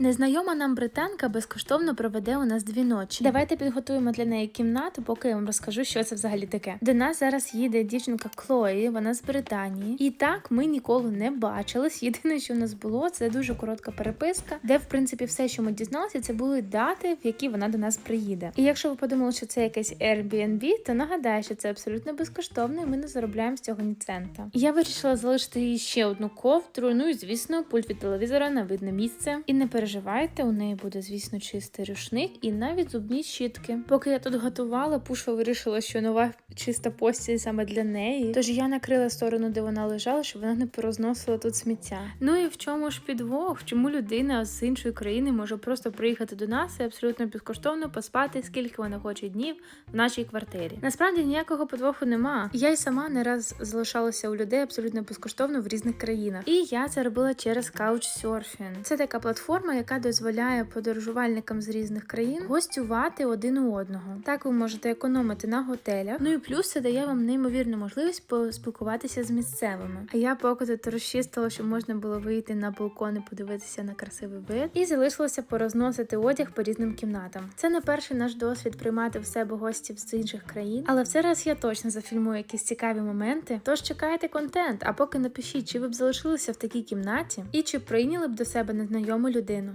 Незнайома нам британка безкоштовно проведе у нас дві ночі. Давайте підготуємо для неї кімнату, поки я вам розкажу, що це взагалі таке. До нас зараз їде дівчинка Клої, вона з Британії. І так ми ніколи не бачились. Єдине, що в нас було, це дуже коротка переписка, де в принципі все, що ми дізналися, це були дати, в які вона до нас приїде. І якщо ви подумали, що це якесь Airbnb, то нагадаю, що це абсолютно безкоштовно, і ми не заробляємо з цього ні цента. Я вирішила залишити їй ще одну ковдру. Ну і звісно, пульт від телевізора на видне місце. І не переживайте, у неї буде, звісно, чистий рушник і навіть зубні щітки. Поки я тут готувала, Пуша вирішила, що нова чиста постіль саме для неї. Тож я накрила сторону, де вона лежала, щоб вона не порозносила тут сміття. Ну і в чому ж підвох? Чому людина з іншої країни може просто приїхати до нас і абсолютно безкоштовно поспати, скільки вона хоче днів в нашій квартирі? Насправді ніякого подвоху нема. Я й сама не раз залишалася у людей абсолютно безкоштовно в різних країнах. І я це робила через Couchsurfing. Це така платформа, яка дозволяє подорожувальникам з різних країн гостювати один у одного. Так ви можете економити на готелях. Ну і плюс це дає вам неймовірну можливість поспілкуватися з місцевими. А я поки тут розчистила, щоб можна було вийти на балкон і подивитися на красивий вид, і залишилося порозносити одяг по різним кімнатам. Це не перший наш досвід приймати в себе гостів з інших країн, але в цей раз я точно зафільмую якісь цікаві моменти. Тож чекайте контент, а поки напишіть, чи ви б залишилися в такій кімнаті і чи прийняли б до себе незнайому людину.